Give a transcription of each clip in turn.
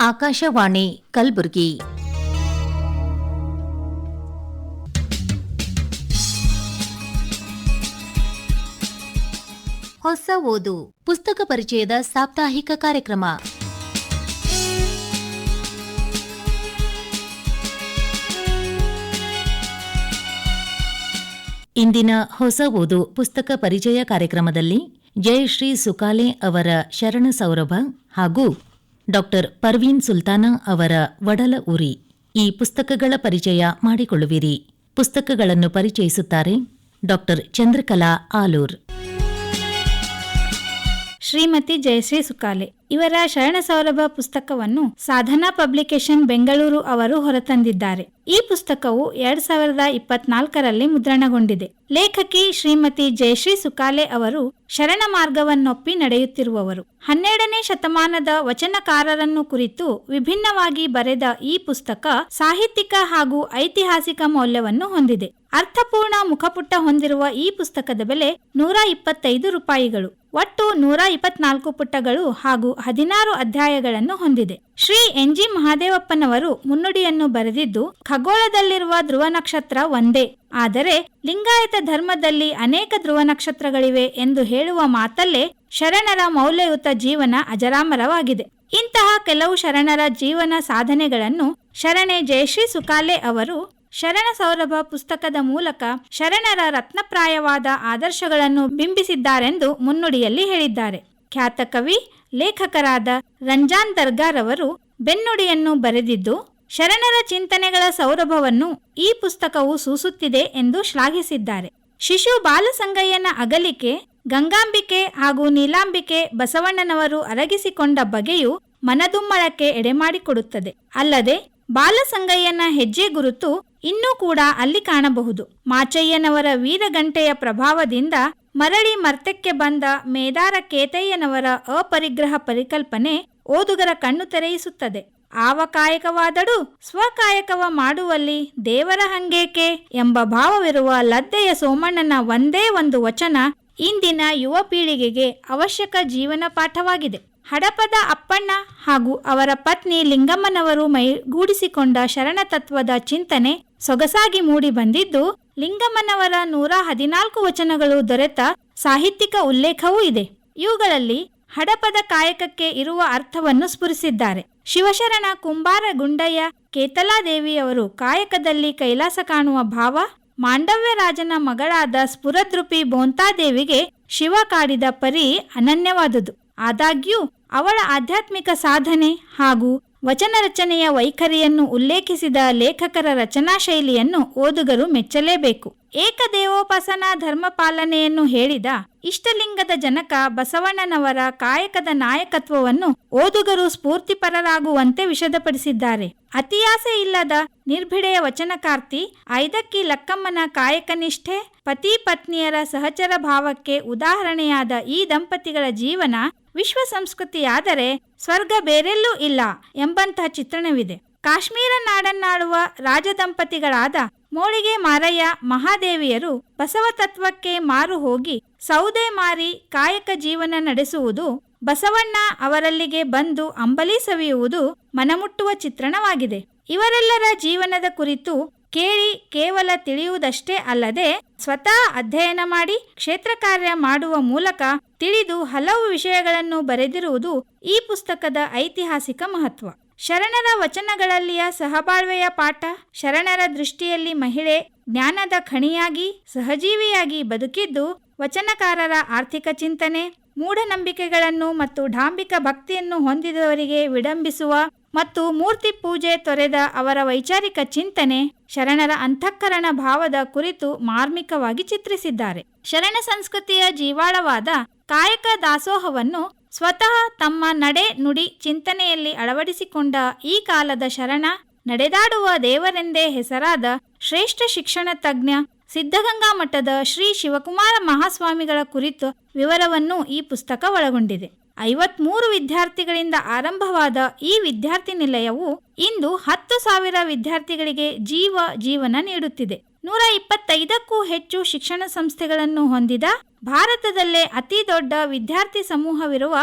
ಆಕಾಶವಾಣಿ ಕಲಬುರಗಿ. ಹೊಸ ಓದು, ಪುಸ್ತಕ ಪರಿಚಯದ ಸಾಪ್ತಾಹಿಕ ಕಾರ್ಯಕ್ರಮ. ಇಂದಿನ ಹೊಸ ಓದು, ಪುಸ್ತಕ ಪರಿಚಯ ಕಾರ್ಯಕ್ರಮದಲ್ಲಿ ಜಯಶ್ರೀ ಸುಕಾಲೆ ಅವರ ಶರಣ ಸೌರಭ ಹಾಗೂ ಡಾಕ್ಟರ್ ಪರ್ವೀನ್ ಸುಲ್ತಾನಾ ಅವರ ವಡಲ ಉರಿ. ಈ ಪುಸ್ತಕಗಳ ಪರಿಚಯ ಮಾಡಿಕೊಳ್ಳುವಿರಿ. ಪುಸ್ತಕಗಳನ್ನು ಪರಿಚಯಿಸುತ್ತಾರೆ ಡಾಕ್ಟರ್ ಚಂದ್ರಕಲಾ ಆಲೂರ್. ಶ್ರೀಮತಿ ಜಯಶ್ರೀ ಸುಕಾಲೆ. ಇವರ ಶರಣ ಸೌರಭ ಪುಸ್ತಕವನ್ನು ಸಾಧನಾ ಪಬ್ಲಿಕೇಶನ್ ಬೆಂಗಳೂರು ಅವರು ಹೊರತಂದಿದ್ದಾರೆ. ಈ ಪುಸ್ತಕವು ಎರಡ್ ಸಾವಿರದ ಇಪ್ಪತ್ನಾಲ್ಕರಲ್ಲಿ ಮುದ್ರಣಗೊಂಡಿದೆ. ಲೇಖಕಿ ಶ್ರೀಮತಿ ಜಯಶ್ರೀ ಸುಕಾಲೆ ಅವರು ಶರಣ ಮಾರ್ಗವನ್ನೊಪ್ಪಿ ನಡೆಯುತ್ತಿರುವವರು. ಹನ್ನೆರಡನೇ ಶತಮಾನದ ವಚನಕಾರರನ್ನು ಕುರಿತು ವಿಭಿನ್ನವಾಗಿ ಬರೆದ ಈ ಪುಸ್ತಕ ಸಾಹಿತ್ಯಿಕ ಹಾಗೂ ಐತಿಹಾಸಿಕ ಮೌಲ್ಯವನ್ನು ಹೊಂದಿದೆ. ಅರ್ಥಪೂರ್ಣ ಮುಖಪುಟ ಹೊಂದಿರುವ ಈ ಪುಸ್ತಕದ ಬೆಲೆ ನೂರ ಇಪ್ಪತ್ತೈದು ರೂಪಾಯಿಗಳು. ಒಟ್ಟು ನೂರ ಇಪ್ಪತ್ನಾಲ್ಕು ಪುಟಗಳು ಹಾಗೂ ಹದಿನಾರು ಅಧ್ಯಾಯಗಳನ್ನು ಹೊಂದಿದೆ. ಶ್ರೀ ಎನ್ ಜಿ ಮಹಾದೇವಪ್ಪನವರು ಮುನ್ನುಡಿಯನ್ನು ಬರೆದಿದ್ದು, ಖಗೋಳದಲ್ಲಿರುವ ಧ್ರುವ ನಕ್ಷತ್ರ ಒಂದೇ. ಆದರೆ, ಲಿಂಗಾಯತ ಧರ್ಮದಲ್ಲಿ ಅನೇಕ ಧ್ರುವ ನಕ್ಷತ್ರಗಳಿವೆ ಎಂದು ಹೇಳುವ ಮಾತಲ್ಲೇ ಶರಣರ ಮೌಲ್ಯಯುತ ಜೀವನ ಅಜರಾಮರವಾಗಿದೆ. ಇಂತಹ ಕೆಲವು ಶರಣರ ಜೀವನ ಸಾಧನೆಗಳನ್ನು ಶರಣೆ ಜಯಶ್ರೀ ಸುಕಾಲೆ ಅವರು ಶರಣ ಸೌರಭ ಪುಸ್ತಕದ ಮೂಲಕ ಶರಣರ ರತ್ನಪ್ರಾಯವಾದ ಆದರ್ಶಗಳನ್ನು ಬಿಂಬಿಸಿದ್ದಾರೆಂದು ಮುನ್ನುಡಿಯಲ್ಲಿ ಹೇಳಿದ್ದಾರೆ. ಖ್ಯಾತ ಕವಿ ಲೇಖಕರಾದ ರಂಜಾನ್ ದರ್ಗಾರವರು ಬೆನ್ನುಡಿಯನ್ನು ಬರೆದಿದ್ದು, ಶರಣರ ಚಿಂತನೆಗಳ ಸೌರಭವನ್ನು ಈ ಪುಸ್ತಕವು ಸೂಸುತ್ತಿದೆ ಎಂದು ಶ್ಲಾಘಿಸಿದ್ದಾರೆ. ಶಿಶು ಬಾಲಸಂಗಯ್ಯನ ಅಗಲಿಕೆ, ಗಂಗಾಂಬಿಕೆ ಹಾಗೂ ನೀಲಾಂಬಿಕೆ ಬಸವಣ್ಣನವರು ಅರಗಿಸಿಕೊಂಡ ಬಗೆಯು ಮನದುಮ್ಮಳಕ್ಕೆ ಎಡೆಮಾಡಿಕೊಡುತ್ತದೆ. ಅಲ್ಲದೆ, ಬಾಲಸಂಗಯ್ಯನ ಹೆಜ್ಜೆ ಗುರುತು ಇನ್ನೂ ಕೂಡ ಅಲ್ಲಿ ಕಾಣಬಹುದು. ಮಾಚಯ್ಯನವರ ವೀರಗಂಟೆಯ ಪ್ರಭಾವದಿಂದ ಮರಳಿ ಮರ್ತಕ್ಕೆ ಬಂದ ಮೇದಾರ ಕೇತಯ್ಯನವರ ಅಪರಿಗ್ರಹ ಪರಿಕಲ್ಪನೆ ಓದುಗರ ಕಣ್ಣು ತೆರೆಯಿಸುತ್ತದೆ. ಆವ ಕಾಯಕವಾದಡು ಸ್ವಕಾಯಕವ ಮಾಡುವಲ್ಲಿ ದೇವರ ಹಂಗೇಕೆ ಎಂಬ ಭಾವವಿರುವ ಲದ್ದೆಯ ಸೋಮಣ್ಣನ ಒಂದೇ ಒಂದು ವಚನ ಇಂದಿನ ಯುವ ಪೀಳಿಗೆಗೆ ಅವಶ್ಯಕ ಜೀವನ ಪಾಠವಾಗಿದೆ. ಹಡಪದ ಅಪ್ಪಣ್ಣ ಹಾಗೂ ಅವರ ಪತ್ನಿ ಲಿಂಗಮ್ಮನವರು ಮೈಗೂಡಿಸಿಕೊಂಡ ಶರಣತತ್ವದ ಚಿಂತನೆ ಸೊಗಸಾಗಿ ಮೂಡಿ ಬಂದಿದ್ದು ಲಿಂಗಮ್ಮನವರ ನೂರ ಹದಿನಾಲ್ಕು ವಚನಗಳು ದೊರೆತ ಸಾಹಿತ್ಯಿಕ ಉಲ್ಲೇಖವೂ ಇದೆ. ಇವುಗಳಲ್ಲಿ ಹಡಪದ ಕಾಯಕಕ್ಕೆ ಇರುವ ಅರ್ಥವನ್ನು ಸ್ಫುರಿಸಿದ್ದಾರೆ. ಶಿವಶರಣ ಕುಂಬಾರ ಗುಂಡಯ್ಯ ಕೇತಲಾದೇವಿಯವರು ಕಾಯಕದಲ್ಲಿ ಕೈಲಾಸ ಕಾಣುವ ಭಾವ, ಮಾಂಡವ್ಯ ರಾಜನ ಮಗಳಾದ ಸ್ಫುರದ್ರುಪಿ ಬೋಂತಾದೇವಿಗೆ ಶಿವ ಕಾಡಿದ ಪರಿ ಅನನ್ಯವಾದುದು. ಆದಾಗ್ಯೂ ಅವಳ ಆಧ್ಯಾತ್ಮಿಕ ಸಾಧನೆ ಹಾಗೂ ವಚನ ರಚನೆಯ ವೈಖರಿಯನ್ನು ಉಲ್ಲೇಖಿಸಿದ ಲೇಖಕರ ರಚನಾ ಶೈಲಿಯನ್ನು ಓದುಗರು ಮೆಚ್ಚಲೇಬೇಕು. ಏಕದೇವೋಪಾಸನಾ ಧರ್ಮ ಪಾಲನೆಯನ್ನು ಹೇಳಿದ ಇಷ್ಟಲಿಂಗದ ಜನಕ ಬಸವಣ್ಣನವರ ಕಾಯಕದ ನಾಯಕತ್ವವನ್ನು ಓದುಗರು ಸ್ಫೂರ್ತಿಪರರಾಗುವಂತೆ ವಿಷದಪಡಿಸಿದ್ದಾರೆ. ಅತಿಯಾಸೆ ಇಲ್ಲದ ನಿರ್ಭಿಡೆಯ ವಚನಕಾರ್ತಿ, ಐದಕ್ಕಿ ಲಕ್ಕಮ್ಮನ ಕಾಯಕನಿಷ್ಠೆ, ಪತಿ ಪತ್ನಿಯರ ಸಹಚರ ಭಾವಕ್ಕೆ ಉದಾಹರಣೆಯಾದ ಈ ದಂಪತಿಗಳ ಜೀವನ ವಿಶ್ವ ಸಂಸ್ಕೃತಿಯಾದರೆ ಸ್ವರ್ಗ ಬೇರೆಲ್ಲೂ ಇಲ್ಲ ಎಂಬಂತಹ ಚಿತ್ರಣವಿದೆ. ಕಾಶ್ಮೀರ ನಾಡನ್ನಾಳುವ ರಾಜದಂಪತಿಗಳಾದ ಮೋಳಿಗೆ ಮಾರಯ್ಯ ಮಹಾದೇವಿಯರು ಬಸವ ತತ್ವಕ್ಕೆ ಮಾರು ಹೋಗಿ ಸೌದೆ ಮಾರಿ ಕಾಯಕ ಜೀವನ ನಡೆಸುವುದು ಬಸವಣ್ಣ ಅವರಲ್ಲಿಗೆ ಬಂದು ಅಂಬಲಿ ಸವಿಯುವುದು ಮನಮುಟ್ಟುವ ಚಿತ್ರಣವಾಗಿದೆ. ಇವರೆಲ್ಲರ ಜೀವನದ ಕುರಿತು ಕೇಳಿ ಕೇವಲ ತಿಳಿಯುವುದಷ್ಟೇ ಅಲ್ಲದೆ ಸ್ವತಃ ಅಧ್ಯಯನ ಮಾಡಿ ಕ್ಷೇತ್ರ ಕಾರ್ಯ ಮಾಡುವ ಮೂಲಕ ತಿಳಿದು ಹಲವು ವಿಷಯಗಳನ್ನು ಬರೆದಿರುವುದು ಈ ಪುಸ್ತಕದ ಐತಿಹಾಸಿಕ ಮಹತ್ವ. ಶರಣರ ವಚನಗಳಲ್ಲಿಯ ಸಹಬಾಳ್ವೆಯ ಪಾಠ, ಶರಣರ ದೃಷ್ಟಿಯಲ್ಲಿ ಮಹಿಳೆ ಜ್ಞಾನದ ಖಣಿಯಾಗಿ, ಸಹಜೀವಿಯಾಗಿ ಬದುಕಿದ್ದು, ವಚನಕಾರರ ಆರ್ಥಿಕ ಚಿಂತನೆ, ಮೂಢನಂಬಿಕೆಗಳನ್ನು ಮತ್ತು ಢಾಂಬಿಕ ಭಕ್ತಿಯನ್ನು ಹೊಂದಿದವರಿಗೆ ವಿಡಂಬಿಸುವ ಮತ್ತು ಮೂರ್ತಿ ಪೂಜೆ ತೊರೆದ ಅವರ ವೈಚಾರಿಕ ಚಿಂತನೆ ಶರಣರ ಅಂತಃಕರಣ ಭಾವದ ಕುರಿತು ಮಾರ್ಮಿಕವಾಗಿ ಚಿತ್ರಿಸಿದ್ದಾರೆ. ಶರಣ ಸಂಸ್ಕೃತಿಯ ಜೀವಾಳವಾದ ಕಾಯಕ ದಾಸೋಹವನ್ನು ಸ್ವತಃ ತಮ್ಮ ನಡೆ ನುಡಿ ಚಿಂತನೆಯಲ್ಲಿ ಅಳವಡಿಸಿಕೊಂಡ ಈ ಕಾಲದ ಶರಣ ನಡೆದಾಡುವ ದೇವರೆಂದೇ ಹೆಸರಾದ ಶ್ರೇಷ್ಠ ಶಿಕ್ಷಣ ತಜ್ಞ ಸಿದ್ಧಗಂಗಾ ಮಠದ ಶ್ರೀ ಶಿವಕುಮಾರ ಮಹಾಸ್ವಾಮಿಗಳ ಕುರಿತು ವಿವರವನ್ನು ಈ ಪುಸ್ತಕ ಒಳಗೊಂಡಿದೆ. ಐವತ್ಮೂರು ವಿದ್ಯಾರ್ಥಿಗಳಿಂದ ಆರಂಭವಾದ ಈ ವಿದ್ಯಾರ್ಥಿ ನಿಲಯವು ಇಂದು ಹತ್ತು ಸಾವಿರ ವಿದ್ಯಾರ್ಥಿಗಳಿಗೆ ಜೀವ ಜೀವನ ನೀಡುತ್ತಿದೆ. ನೂರ ಇಪ್ಪತ್ತೈದಕ್ಕೂ ಹೆಚ್ಚು ಶಿಕ್ಷಣ ಸಂಸ್ಥೆಗಳನ್ನು ಹೊಂದಿದ ಭಾರತದಲ್ಲೇ ಅತಿ ದೊಡ್ಡ ವಿದ್ಯಾರ್ಥಿ ಸಮೂಹವಿರುವ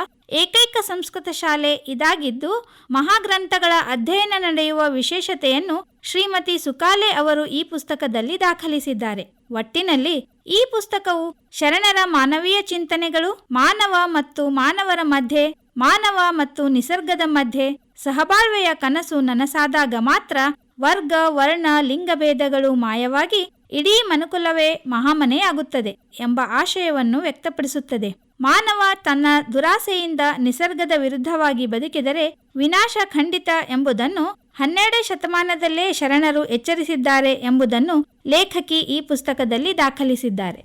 ಏಕೈಕ ಸಂಸ್ಕೃತ ಶಾಲೆ ಇದಾಗಿದ್ದು, ಮಹಾಗ್ರಂಥಗಳ ಅಧ್ಯಯನ ನಡೆಯುವ ವಿಶೇಷತೆಯನ್ನು ಶ್ರೀಮತಿ ಸುಕಾಲೆ ಅವರು ಈ ಪುಸ್ತಕದಲ್ಲಿ ದಾಖಲಿಸಿದ್ದಾರೆ. ಒಟ್ಟಿನಲ್ಲಿ ಈ ಪುಸ್ತಕವು ಶರಣರ ಮಾನವೀಯ ಚಿಂತನೆಗಳು ಮಾನವ ಮತ್ತು ಮಾನವರ ಮಧ್ಯೆ, ಮಾನವ ಮತ್ತು ನಿಸರ್ಗದ ಮಧ್ಯೆ, ಸಹಬಾಳ್ವೆಯ ಕನಸು ನನಸಾದಾಗ ಮಾತ್ರ ವರ್ಗ, ವರ್ಣ ಲಿಂಗಭೇದಗಳು ಮಾಯವಾಗಿ ಇಡೀ ಮನುಕುಲವೇ ಮಹಾಮನೆಯಾಗುತ್ತದೆ ಎಂಬ ಆಶಯವನ್ನು ವ್ಯಕ್ತಪಡಿಸುತ್ತದೆ. ಮಾನವ ತನ್ನ ದುರಾಸೆಯಿಂದ ನಿಸರ್ಗದ ವಿರುದ್ಧವಾಗಿ ಬದುಕಿದರೆ ವಿನಾಶ ಖಂಡಿತ ಎಂಬುದನ್ನು ಹನ್ನೆರಡನೇ ಶತಮಾನದಲ್ಲೇ ಶರಣರು ಎಚ್ಚರಿಸಿದ್ದಾರೆ ಎಂಬುದನ್ನು ಲೇಖಕಿ ಈ ಪುಸ್ತಕದಲ್ಲಿ ದಾಖಲಿಸಿದ್ದಾರೆ.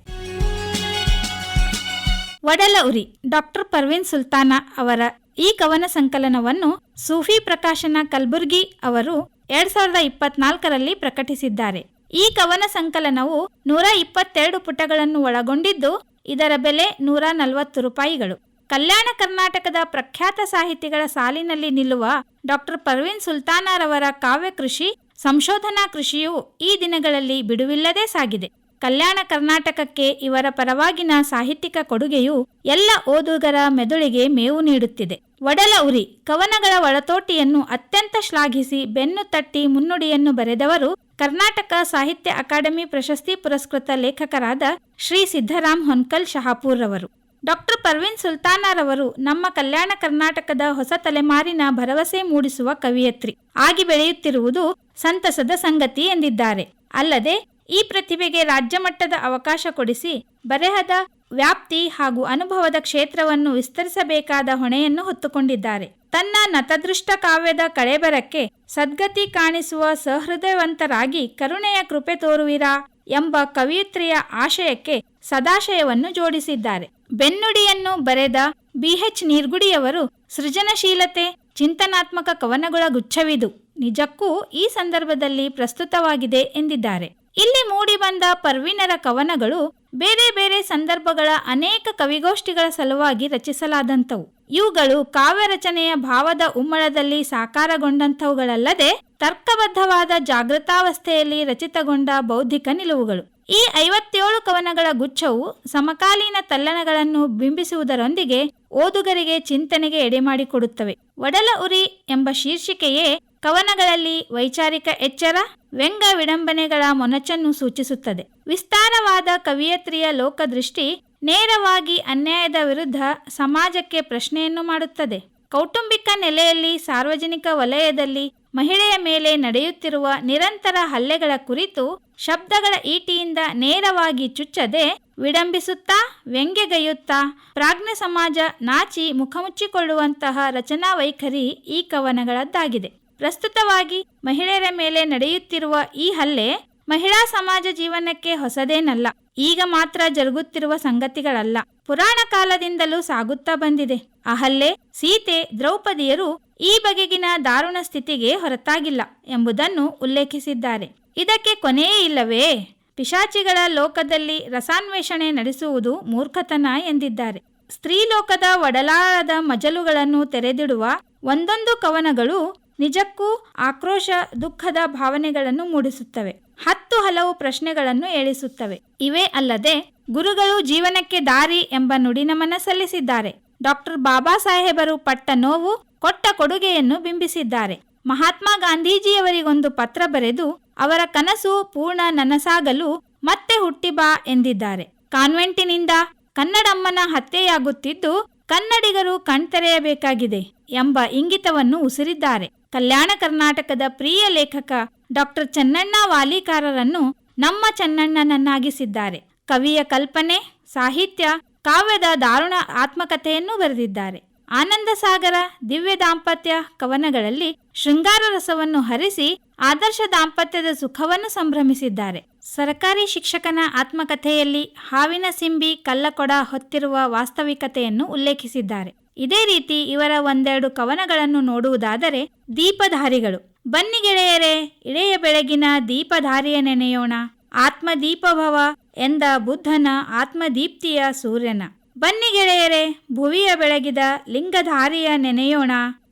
ವಡಲ ಉರಿ ಡಾಕ್ಟರ್ ಪರ್ವೀನ್ ಸುಲ್ತಾನ ಅವರ ಈ ಕವನ ಸಂಕಲನವನ್ನು ಸೂಫಿ ಪ್ರಕಾಶನ ಕಲ್ಬುರ್ಗಿ ಅವರು ಎರಡ್ ಸಾವಿರದ ಇಪ್ಪತ್ನಾಲ್ಕರಲ್ಲಿ ಪ್ರಕಟಿಸಿದ್ದಾರೆ. ಈ ಕವನ ಸಂಕಲನವು ನೂರ ಇಪ್ಪತ್ತೆರಡು ಪುಟಗಳನ್ನು ಒಳಗೊಂಡಿದ್ದು, ಇದರ ಬೆಲೆ ನೂರ ನಲವತ್ತು ರೂಪಾಯಿಗಳು. ಕಲ್ಯಾಣ ಕರ್ನಾಟಕದ ಪ್ರಖ್ಯಾತ ಸಾಹಿತಿಗಳ ಸಾಲಿನಲ್ಲಿ ನಿಲ್ಲುವ ಡಾಕ್ಟರ್ ಪರ್ವೀನ್ ಸುಲ್ತಾನರವರ ಕಾವ್ಯ ಕೃಷಿ, ಸಂಶೋಧನಾ ಕೃಷಿಯು ಈ ದಿನಗಳಲ್ಲಿ ಬಿಡುವಿಲ್ಲದೆ ಸಾಗಿದೆ. ಕಲ್ಯಾಣ ಕರ್ನಾಟಕಕ್ಕೆ ಇವರ ಪರವಾಗಿನ ಸಾಹಿತ್ಯಿಕ ಕೊಡುಗೆಯು ಎಲ್ಲ ಓದುಗರ ಮೆದುಳಿಗೆ ಮೇವು ನೀಡುತ್ತಿದೆ. ಒಡಲ ಉರಿ ಕವನಗಳ ಒಳತೋಟಿಯನ್ನು ಅತ್ಯಂತ ಶ್ಲಾಘಿಸಿ ಬೆನ್ನು ತಟ್ಟಿ ಮುನ್ನುಡಿಯನ್ನು ಬರೆದವರು ಕರ್ನಾಟಕ ಸಾಹಿತ್ಯ ಅಕಾಡೆಮಿ ಪ್ರಶಸ್ತಿ ಪುರಸ್ಕೃತ ಲೇಖಕರಾದ ಶ್ರೀ ಸಿದ್ದರಾಮ್ ಹೊನ್ಕಲ್ ಶಹಾಪೂರ್ ರವರು ಡಾಕ್ಟರ್ ಪರ್ವೀನ್ ಸುಲ್ತಾನರವರು ನಮ್ಮ ಕಲ್ಯಾಣ ಕರ್ನಾಟಕದ ಹೊಸ ತಲೆಮಾರಿನ ಭರವಸೆ ಮೂಡಿಸುವ ಕವಿಯತ್ರಿ. ಆಗಿ ಬೆಳೆಯುತ್ತಿರುವುದು ಸಂತಸದ ಸಂಗತಿ ಎಂದಿದ್ದಾರೆ. ಅಲ್ಲದೆ, ಈ ಪ್ರತಿಭೆಗೆ ರಾಜ್ಯ ಮಟ್ಟದ ಅವಕಾಶ ಕೊಡಿಸಿ ಬರೆಹದ ವ್ಯಾಪ್ತಿ ಹಾಗೂ ಅನುಭವದ ಕ್ಷೇತ್ರವನ್ನು ವಿಸ್ತರಿಸಬೇಕಾದ ಹೊಣೆಯನ್ನು ಹೊತ್ತುಕೊಂಡಿದ್ದಾರೆ. ತನ್ನ ನತದೃಷ್ಟ ಕಾವ್ಯದ ಕಳೆಬರಕ್ಕೆ ಸದ್ಗತಿ ಕಾಣಿಸುವ ಸಹೃದಯವಂತರಾಗಿ ಕರುಣೆಯ ಕೃಪೆ ತೋರುವಿರಾ? ಎಂಬ ಕವಿಯತ್ರಿಯ ಆಶಯಕ್ಕೆ ಸದಾಶಯವನ್ನು ಜೋಡಿಸಿದ್ದಾರೆ. ಬೆನ್ನುಡಿಯನ್ನು ಬರೆದ ಬಿಎಚ್ ನೀರ್ಗುಡಿಯವರು ಸೃಜನಶೀಲತೆ, ಚಿಂತನಾತ್ಮಕ ಕವನಗಳ ಗುಚ್ಛವಿದು. ನಿಜಕ್ಕೂ ಈ ಸಂದರ್ಭದಲ್ಲಿ ಪ್ರಸ್ತುತವಾಗಿದೆ ಎಂದಿದ್ದಾರೆ. ಇಲ್ಲಿ ಮೂಡಿಬಂದ ಪರ್ವಿನರ ಕವನಗಳು ಬೇರೆ ಬೇರೆ ಸಂದರ್ಭಗಳ ಅನೇಕ ಕವಿಗೋಷ್ಠಿಗಳ ಸಲುವಾಗಿ ರಚಿಸಲಾದಂಥವು. ಇವುಗಳು ಕಾವ್ಯ ರಚನೆಯ ಭಾವದ ಉಮ್ಮಳದಲ್ಲಿ ಸಾಕಾರಗೊಂಡಂಥವುಗಳಲ್ಲದೆ ತರ್ಕಬದ್ಧವಾದ ಜಾಗೃತಾವಸ್ಥೆಯಲ್ಲಿ ರಚಿತಗೊಂಡ ಬೌದ್ಧಿಕ ನಿಲುವುಗಳು. ಈ ಐವತ್ತೇಳು ಕವನಗಳ ಗುಚ್ಛವು ಸಮಕಾಲೀನ ತಲ್ಲಣಗಳನ್ನು ಬಿಂಬಿಸುವುದರೊಂದಿಗೆ ಓದುಗರಿಗೆ ಚಿಂತನೆಗೆ ಎಡೆಮಾಡಿಕೊಡುತ್ತವೆ. ಒಡಲ ಉರಿ ಎಂಬ ಶೀರ್ಷಿಕೆಯೇ ಕವನಗಳಲ್ಲಿ ವೈಚಾರಿಕ ಎಚ್ಚರ ವ್ಯಂಗ ವಿಡಂಬನೆಗಳ ಮೊನಚನ್ನು ಸೂಚಿಸುತ್ತದೆ. ವಿಸ್ತಾರವಾದ ಕವಿಯತ್ರಿಯ ಲೋಕದೃಷ್ಟಿ ನೇರವಾಗಿ ಅನ್ಯಾಯದ ವಿರುದ್ಧ ಸಮಾಜಕ್ಕೆ ಪ್ರಶ್ನೆಯನ್ನು ಮಾಡುತ್ತದೆ. ಕೌಟುಂಬಿಕ ನೆಲೆಯಲ್ಲಿ ಸಾರ್ವಜನಿಕ ವಲಯದಲ್ಲಿ ಮಹಿಳೆಯ ಮೇಲೆ ನಡೆಯುತ್ತಿರುವ ನಿರಂತರ ಹಲ್ಲೆಗಳ ಕುರಿತು ಶಬ್ದಗಳ ಈಟಿಯಿಂದ ನೇರವಾಗಿ ಚುಚ್ಚದೆ ವಿಡಂಬಿಸುತ್ತಾ, ವ್ಯಂಗ್ಯಗೈಯುತ್ತಾ, ಪ್ರಾಜ್ಞ ಸಮಾಜ ನಾಚಿ ಮುಖಮುಚ್ಚಿಕೊಳ್ಳುವಂತಹ ರಚನಾ ವೈಖರಿ ಈ ಕವನಗಳದ್ದಾಗಿದೆ. ಪ್ರಸ್ತುತವಾಗಿ ಮಹಿಳೆಯರ ಮೇಲೆ ನಡೆಯುತ್ತಿರುವ ಈ ಹಲ್ಲೆ ಮಹಿಳಾ ಸಮಾಜ ಜೀವನಕ್ಕೆ ಹೊಸದೇನಲ್ಲ. ಈಗ ಮಾತ್ರ ಜರುಗುತ್ತಿರುವ ಸಂಗತಿಗಳಲ್ಲ. ಪುರಾಣ ಕಾಲದಿಂದಲೂ ಸಾಗುತ್ತಾ ಬಂದಿದೆ. ಆ ಹಲ್ಲೆ ಸೀತೆ, ದ್ರೌಪದಿಯರು ಈ ಬಗೆಗಿನ ದಾರುಣ ಸ್ಥಿತಿಗೆ ಹೊರತಾಗಿಲ್ಲ ಎಂಬುದನ್ನು ಉಲ್ಲೇಖಿಸಿದ್ದಾರೆ. ಇದಕ್ಕೆ ಕೊನೆಯೇ ಇಲ್ಲವೇ? ಪಿಶಾಚಿಗಳ ಲೋಕದಲ್ಲಿ ರಸಾನ್ವೇಷಣೆ ನಡೆಸುವುದು ಮೂರ್ಖತನ ಎಂದಿದ್ದಾರೆ. ಸ್ತ್ರೀಲೋಕದ ಒಡಲಾಳದ ಮಜಲುಗಳನ್ನು ತೆರೆದಿಡುವ ಒಂದೊಂದು ಕವನಗಳು ನಿಜಕ್ಕೂ ಆಕ್ರೋಶ, ದುಃಖದ ಭಾವನೆಗಳನ್ನು ಮೂಡಿಸುತ್ತವೆ. ಹತ್ತು ಹಲವು ಪ್ರಶ್ನೆಗಳನ್ನು ಏಳಿಸುತ್ತವೆ. ಇವೇ ಅಲ್ಲದೆ, ಗುರುಗಳು ಜೀವನಕ್ಕೆ ದಾರಿ ಎಂಬ ನುಡಿನಮನ ಸಲ್ಲಿಸಿದ್ದಾರೆ. ಡಾಕ್ಟರ್ ಬಾಬಾ ಸಾಹೇಬರು ಪಟ್ಟ ನೋವು, ಕೊಟ್ಟ ಕೊಡುಗೆಯನ್ನು ಬಿಂಬಿಸಿದ್ದಾರೆ. ಮಹಾತ್ಮ ಗಾಂಧೀಜಿಯವರಿಗೊಂದು ಪತ್ರ ಬರೆದು, ಅವರ ಕನಸು ಪೂರ್ಣ ನನಸಾಗಲು ಮತ್ತೆ ಹುಟ್ಟಿಬಾ ಎಂದಿದ್ದಾರೆ. ಕಾನ್ವೆಂಟಿನಿಂದ ಕನ್ನಡಮ್ಮನ ಹತ್ಯೆಯಾಗುತ್ತಿದ್ದು, ಕನ್ನಡಿಗರು ಕಣ್ತೆರೆಯಬೇಕಾಗಿದೆ ಎಂಬ ಇಂಗಿತವನ್ನು ಉಸಿರಿದ್ದಾರೆ. ಕಲ್ಯಾಣ ಕರ್ನಾಟಕದ ಪ್ರಿಯ ಲೇಖಕ ಡಾಕ್ಟರ್ ಚೆನ್ನಣ್ಣ ವಾಲಿಕಾರರನ್ನು ನಮ್ಮ ಚೆನ್ನಣ್ಣನನ್ನಾಗಿಸಿದ್ದಾರೆ. ಕವಿಯ ಕಲ್ಪನೆ, ಸಾಹಿತ್ಯ, ಕಾವ್ಯದ ದಾರುಣ ಆತ್ಮಕಥೆಯನ್ನು ಬರೆದಿದ್ದಾರೆ. ಆನಂದ ಸಾಗರ, ದಿವ್ಯ ದಾಂಪತ್ಯ ಕವನಗಳಲ್ಲಿ ಶೃಂಗಾರ ರಸವನ್ನು ಹರಿಸಿ ಆದರ್ಶ ದಾಂಪತ್ಯದ ಸುಖವನ್ನು ಸಂಭ್ರಮಿಸಿದ್ದಾರೆ. ಸರಕಾರಿ ಶಿಕ್ಷಕನ ಆತ್ಮಕಥೆಯಲ್ಲಿ ಹಾವಿನ ಸಿಂಬಿ, ಕಲ್ಲಕೊಡ ಹೊತ್ತಿರುವ ವಾಸ್ತವಿಕತೆಯನ್ನು ಉಲ್ಲೇಖಿಸಿದ್ದಾರೆ. ಇದೇ ರೀತಿ ಇವರ ಒಂದೆರಡು ಕವನಗಳನ್ನು ನೋಡುವುದಾದರೆ ದೀಪಧಾರಿಗಳು. ಬನ್ನಿ ಗೆಳೆಯರೇ, ಇಳೆಯ ಬೆಳಗಿನ ದೀಪಧಾರಿಯ ನೆನೆಯೋಣ. ಆತ್ಮದೀಪಭವ ಎಂದ ಬುದ್ಧನ ಆತ್ಮದೀಪ್ತಿಯ ಸೂರ್ಯನ. ಬನ್ನಿ ಗೆಳೆಯರೇ, ಭುವಿಯ ಬೆಳಗಿದ ಲಿಂಗಧಾರಿಯ ನೆನೆಯೋಣ.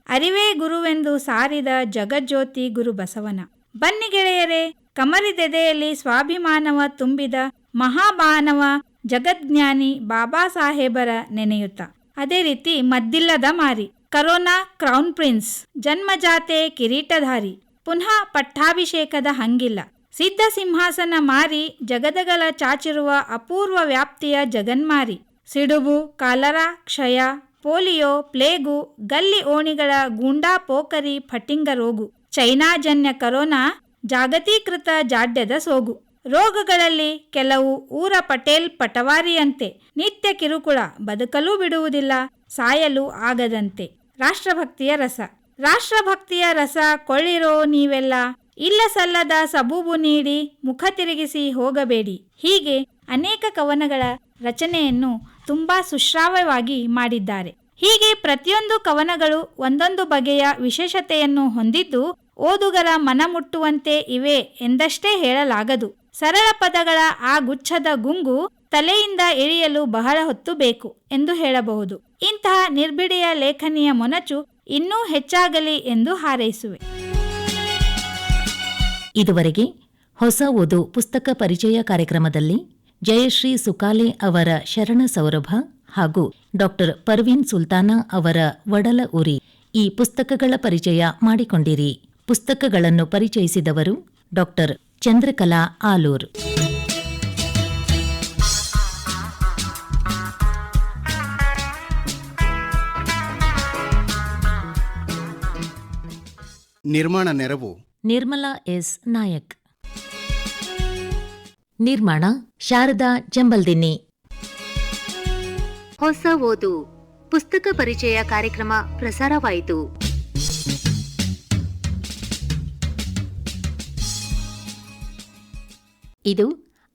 ಅರಿವೇ ಗುರುವೆಂದು ಸಾರಿದ ಜಗಜ್ಯೋತಿ ಗುರು ಬಸವನ ಬನ್ನಿ ಗೆಳೆಯರೇ, ಕಮರಿದೆದೆಯಲ್ಲಿ ಸ್ವಾಭಿಮಾನವ ತುಂಬಿದ ಮಹಾಬಾನವ ಜಗಜ್ಞಾನಿ ಬಾಬಾ ಸಾಹೇಬರ ನೆನೆಯುತ್ತ. ಅದೇ ರೀತಿ ಮದ್ದಿಲ್ಲದ ಮಾರಿ, ಕರೋನಾ ಕ್ರೌನ್ ಪ್ರಿನ್ಸ್, ಜನ್ಮಜಾತೆ ಕಿರೀಟಧಾರಿ, ಪುನಃ ಪಟ್ಟಾಭಿಷೇಕದ ಹಂಗಿಲ್ಲ. ಸಿದ್ಧ ಸಿಂಹಾಸನ ಮಾರಿ ಜಗದಗಳ ಚಾಚಿರುವ ಅಪೂರ್ವ ವ್ಯಾಪ್ತಿಯ ಜಗನ್ಮಾರಿ. ಸಿಡುಬು, ಕಾಲರ, ಕ್ಷಯ, ಪೋಲಿಯೋ, ಪ್ಲೇಗು, ಗಲ್ಲಿ ಓಣಿಗಳ ಗೂಂಡಾ ಪೋಕರಿ ಫಟಿಂಗ ರೋಗು, ಚೈನಾಜನ್ಯ ಕರೋನಾ ಜಾಗತೀಕೃತ ಜಾಡ್ಯದ ಸೋಗು. ರೋಗಗಳಲ್ಲಿ ಕೆಲವು ಊರ ಪಟೇಲ್ ಪಟವಾರಿಯಂತೆ ನಿತ್ಯ ಕಿರುಕುಳ ಬದುಕಲೂ ಬಿಡುವುದಿಲ್ಲ, ಸಾಯಲು ಆಗದಂತೆ. ರಾಷ್ಟ್ರಭಕ್ತಿಯ ರಸ. ರಾಷ್ಟ್ರಭಕ್ತಿಯ ರಸ ಕೊಳ್ಳಿರೋ ನೀವೆಲ್ಲ. ಇಲ್ಲ ಸಲ್ಲದ ಸಬೂಬು ನೀಡಿ ಮುಖ ತಿರುಗಿಸಿ ಹೋಗಬೇಡಿ. ಹೀಗೆ ಅನೇಕ ಕವನಗಳ ರಚನೆಯನ್ನು ತುಂಬಾ ಸುಶ್ರಾವ್ಯವಾಗಿ ಮಾಡಿದ್ದಾರೆ. ಹೀಗೆ ಪ್ರತಿಯೊಂದು ಕವನಗಳು ಒಂದೊಂದು ಬಗೆಯ ವಿಶೇಷತೆಯನ್ನು ಹೊಂದಿದ್ದು ಓದುಗರ ಮನಮುಟ್ಟುವಂತೆ ಇವೆ ಎಂದಷ್ಟೇ ಹೇಳಲಾಗದು. ಸರಳ ಪದಗಳ ಆ ಗುಚ್ಛದ ಗುಂಗು ತಲೆಯಿಂದ ಇಳಿಯಲು ಬಹಳ ಹೊತ್ತು ಬೇಕು ಎಂದು ಹೇಳಬಹುದು. ಇಂತಹ ನಿರ್ಬಿಡೆಯ ಲೇಖನಿಯ ಮೊನಚು ಇನ್ನೂ ಹೆಚ್ಚಾಗಲಿ ಎಂದು ಹಾರೈಸುವೆ. ಇದುವರೆಗೆ ಹೊಸ ಓದು ಪುಸ್ತಕ ಪರಿಚಯ ಕಾರ್ಯಕ್ರಮದಲ್ಲಿ ಜಯಶ್ರೀ ಸುಕಾಲೆ ಅವರ ಶರಣ ಸೌರಭ ಹಾಗೂ ಡಾಕ್ಟರ್ ಪರ್ವೀನ್ ಸುಲ್ತಾನ ಅವರ ವಡಲ ಉರಿ ಈ ಪುಸ್ತಕಗಳ ಪರಿಚಯ ಮಾಡಿಕೊಂಡಿರಿ. ಪುಸ್ತಕಗಳನ್ನು ಪರಿಚಯಿಸಿದವರು ಡಾಕ್ಟರ್ ಚಂದ್ರಕಲಾ ಆಲೂರ್. ನಿರ್ಮಾಣ ನೆರವು. ನಿರ್ಮಲಾ ಎಸ್. ನಾಯಕ್. ನಿರ್ಮಾಣ ಶಾರದಾ ಜಂಬಲ್ದಿನ್ನಿ. ಹೊಸ ಓದು. ಪುಸ್ತಕ ಪರಿಚಯ ಕಾರ್ಯಕ್ರಮ ಪ್ರಸಾರವಾಯಿತು. ಇದು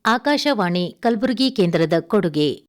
ಆಕಾಶವಾಣಿ ಕಲಬುರಗಿ ಕೇಂದ್ರದ ಕೊಡುಗೆ.